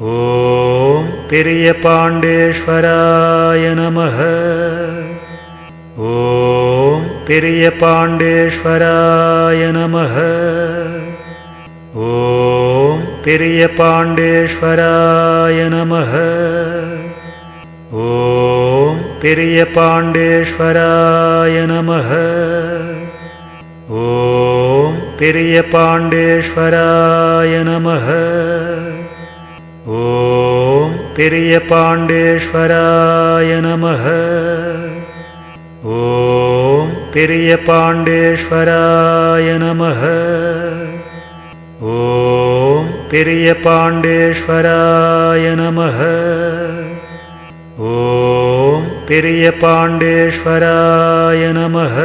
ॐ पिरियपाण्डेश्वराय नमः। ॐ पिरियपाण्डेश्वराय नमः। ॐ पिरियपाण्डेश्वराय नमः। ॐ पिरियपाण्डेश्वराय नमः। ॐ पिरियपाण्डेश्वराय नमः ॐ पिरियपाण्डेश्वराय नमः। ॐ पिरियपाण्डेश्वराय नमः। ॐ पिरियपाण्डेश्वराय नमः। ॐ पिरियपाण्डेश्वराय नमः।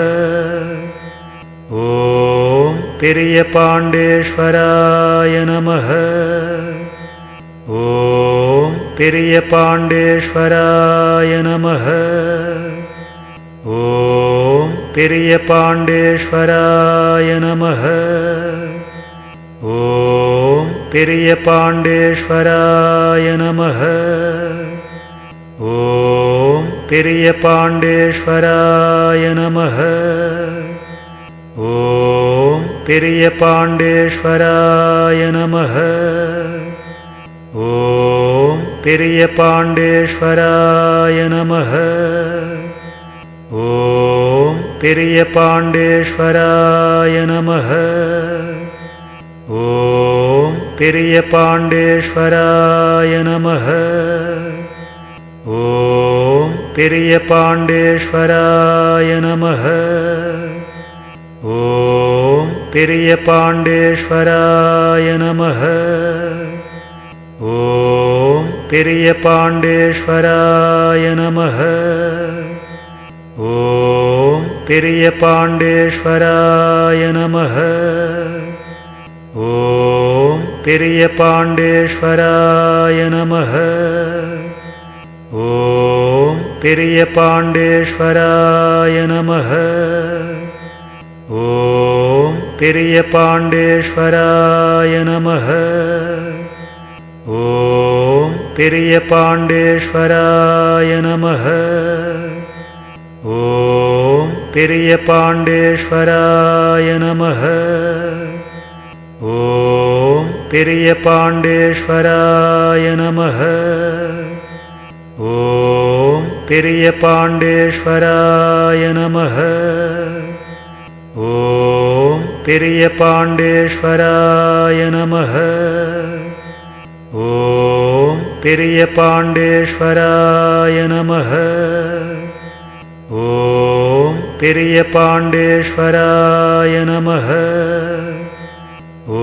ॐ पिरियपाण्डेश्वराय नमः ॐ पिरियपाण्डेश्वराय नमः। ॐ पिरियपाण्डेश्वराय नमः। ॐ पिरियपाण्डेश्वराय नमः। ॐ पिरियपाण्डेश्वराय नमः। ॐ पिरियपाण्डेश्वराय नमः ॐ पिरियपाण्डेश्वराय नमः। ॐ पिरियपाण्डेश्वराय नमः। ॐ पिरियपाण्डेश्वराय नमः। ॐ पिरियपाण्डेश्वराय नमः। ॐ पिरियपाण्डेश्वराय नमः ॐ पिरियपाण्डेश्वराय नमः। ॐ पिरियपाण्डेश्वराय नमः। ॐ पिरियपाण्डेश्वराय नमः। ॐ पिरियपाण्डेश्वराय नमः। ॐ पिरियपाण्डेश्वराय नमः ॐ पिरियपाण्डेश्वराय नमः। ॐ पिरियपाण्डेश्वराय नमः। ॐ पिरियपाण्डेश्वराय नमः। ॐ पिरियपाण्डेश्वराय नमः। ॐ पिरियपाण्डेश्वराय नमः पिरियपाण्डेश्वराय नमः। ॐ पिरियपाण्डेश्वराय नमः। ॐ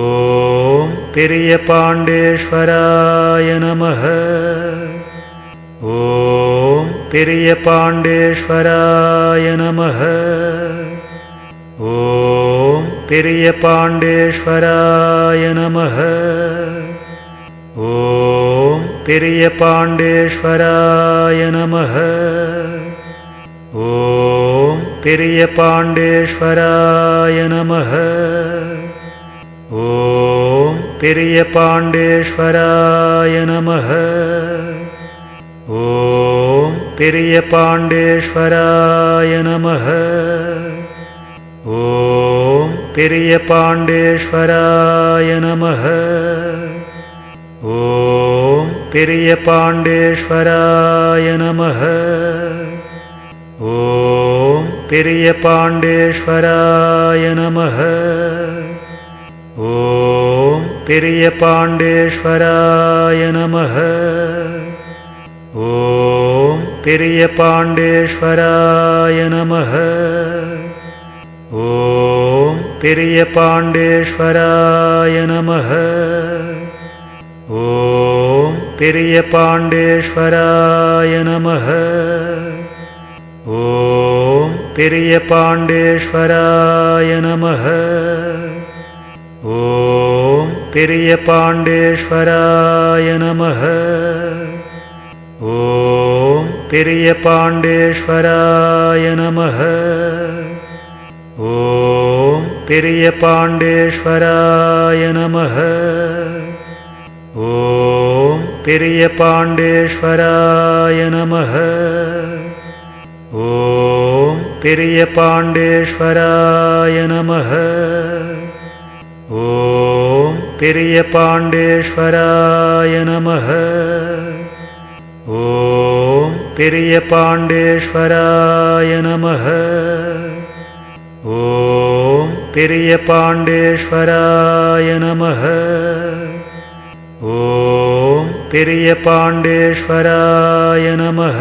पिरियपाण्डेश्वराय नमः। ॐ पिरियपाण्डेश्वराय नमः। ॐ पिरियपाण्डेश्वराय नमः। ॐ पिरियपाण्डेश्वराय नमः ॐ पिरियपाण्डेश्वराय नमः ॐ पिरियपाण्डेश्वराय नमः ॐ पिरियपाण्डेश्वराय नमः ॐ पिरियपाण्डेश्वराय नमः ॐ पिरियपाण्डेश्वराय नमः। ॐ पिरियपाण्डेश्वराय नमः। ॐ पिरियपाण्डेश्वराय नमः। ॐ पिरियपाण्डेश्वराय नमः। ॐ पिरियपाण्डेश्वराय नमः पिरियपाण्डेश्वराय नमः। ॐ पिरियपाण्डेश्वराय नमः। ॐ पिरियपाण्डेश्वराय नमः। ॐ पिरियपाण्डेश्वराय नमः। ॐ पिरियपाण्डेश्वराय नमः। ॐ ण्डेश्वराय नमः ॐ प्रियपाण्डेश्वराय नमः ॐ प्रियपाण्डेश्वराय नमः ॐ प्रियपाण्डेश्वराय नमः ॐ प्रियपाण्डेश्वराय नमः ॐ प्रियपाण्डेश्वराय नमः।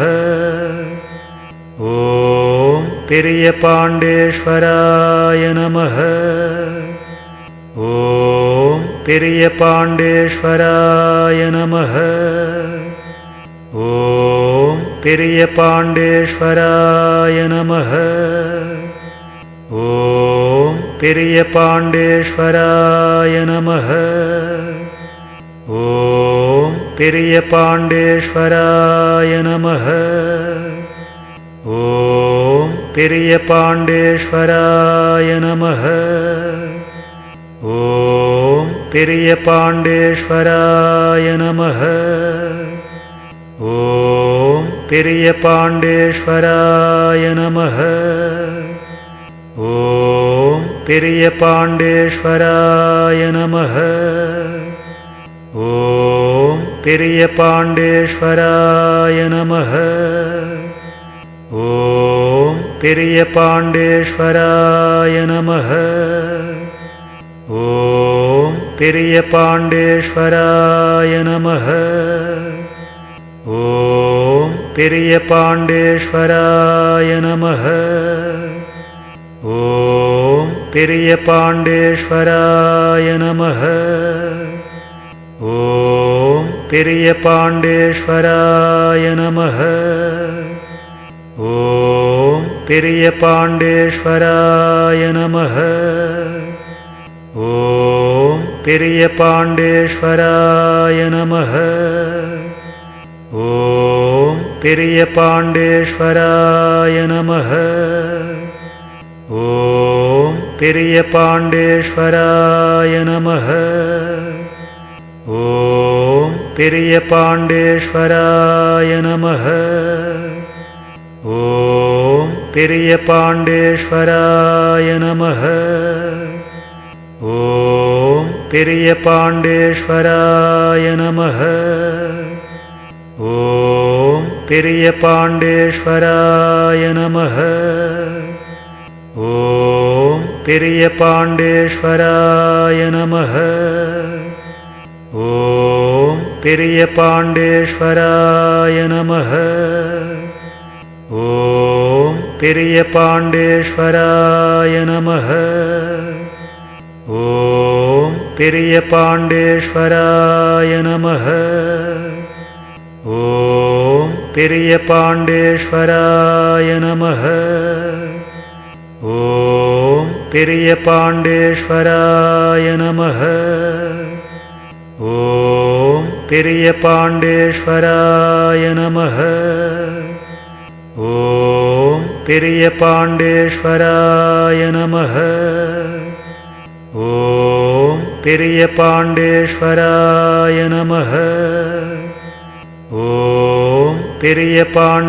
ॐ प्रियपाण्डेश्वराय नमः। ॐ प्रियपाण्डेश्वराय नमः। ॐ प्रियपाण्डेश्वराय नमः। ॐ प्रियपाण्डेश्वराय नमः। ॐ प्रियपाण्डेश्वराय नमः। ॐ प्रियपाण्डेश्वराय नमः। ॐ प्रियपाण्डेश्वराय नमः। ॐ प्रियपाण्डेश्वराय नमः। ॐ प्रियपाण्डेश्वराय नमः। ॐ प्रियपाण्डेश्वराय नमः। ॐ प्रियपाण्डेश्वराय नमः। ॐ प्रियपाण्डेश्वराय नमः। ॐ प्रियपाण्डेश्वराय नमः। ॐ प्रियपाण्डेश्वराय नमः। ॐ प्रियपाण्डेश्वराय नमः। ॐ प्रियपाण्डेश्वराय नमः। ॐ प्रियपाण्डेश्वराय नमः। ॐ प्रियपाण्डेश्वराय नमः। ॐ प्रियपाण्डेश्वराय नमः। ॐ यपाण्डेश्वराय नमः ॐ प्रियपाण्डेश्वराय नमः ॐ प्रियपाण्डेश्वराय नमः ॐ प्रियपाण्डेश्वराय नमः ॐ प्रियपाण्डेश्वराय नमः ॐ पिर्यपाण्डेश्वराय नमः। ॐ पिर्यपाण्डेश्वराय नमः। ॐ पिर्यपाण्डेश्वराय नमः। ॐ पिर्यपाण्डेश्वराय नमः। ॐ पिर्यपाण्डेश्वराय नमः। ॐ प्रियपाण्डेश्वराय नमः। ॐ प्रियपाण्डेश्वराय नमः। ॐ प्रियपाण्डेश्वराय नमः। ॐ प्रियपाण्डेश्वराय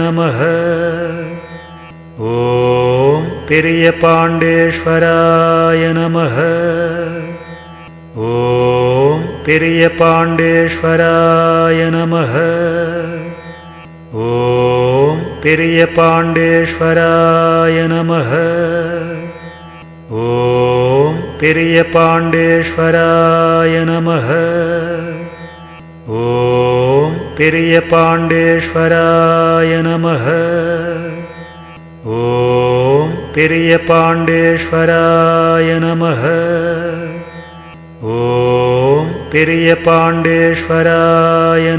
नमः। ॐ प्रियपाण्डेश्वराय नमः। प्रियपाण्डेश्वराय नमः। ॐ प्रियपाण्डेश्वराय नमः। ॐ प्रियपाण्डेश्वराय नमः। ॐ प्रियपाण्डेश्वराय नमः। ॐ प्रियपाण्डेश्वराय नमः। ॐ प्रियपाण्डेश्वराय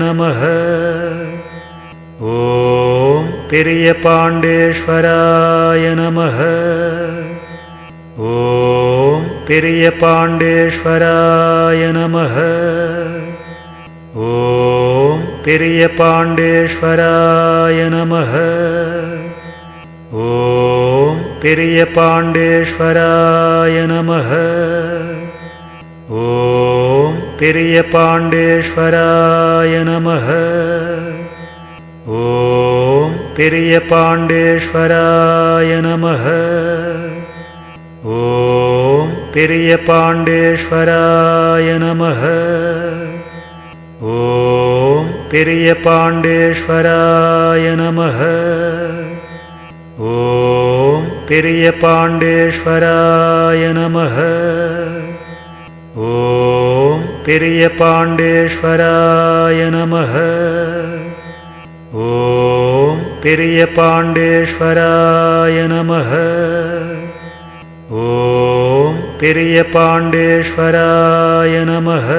नमः। ॐ प्रियपाण्डेश्वराय नमः। ॐ प्रियपाण्डेश्वराय नमः। ॐ प्रियपाण्डेश्वराय नमः। ॐ प्रियपाण्डेश्वराय नमः। ॐ प्रियपाण्डेश्वराय नमः। ॐ प्रियपाण्डेश्वराय नमः। ॐ प्रियपाण्डेश्वराय नमः। ॐ प्रियपाण्डेश्वराय नमः। ॐ प्रियपाण्डेश्वराय नमः। ॐ पिर्यपाण्डेश्वराय नमः। ॐ पिर्यपाण्डेश्वराय नमः। ॐ पिर्यपाण्डेश्वराय नमः।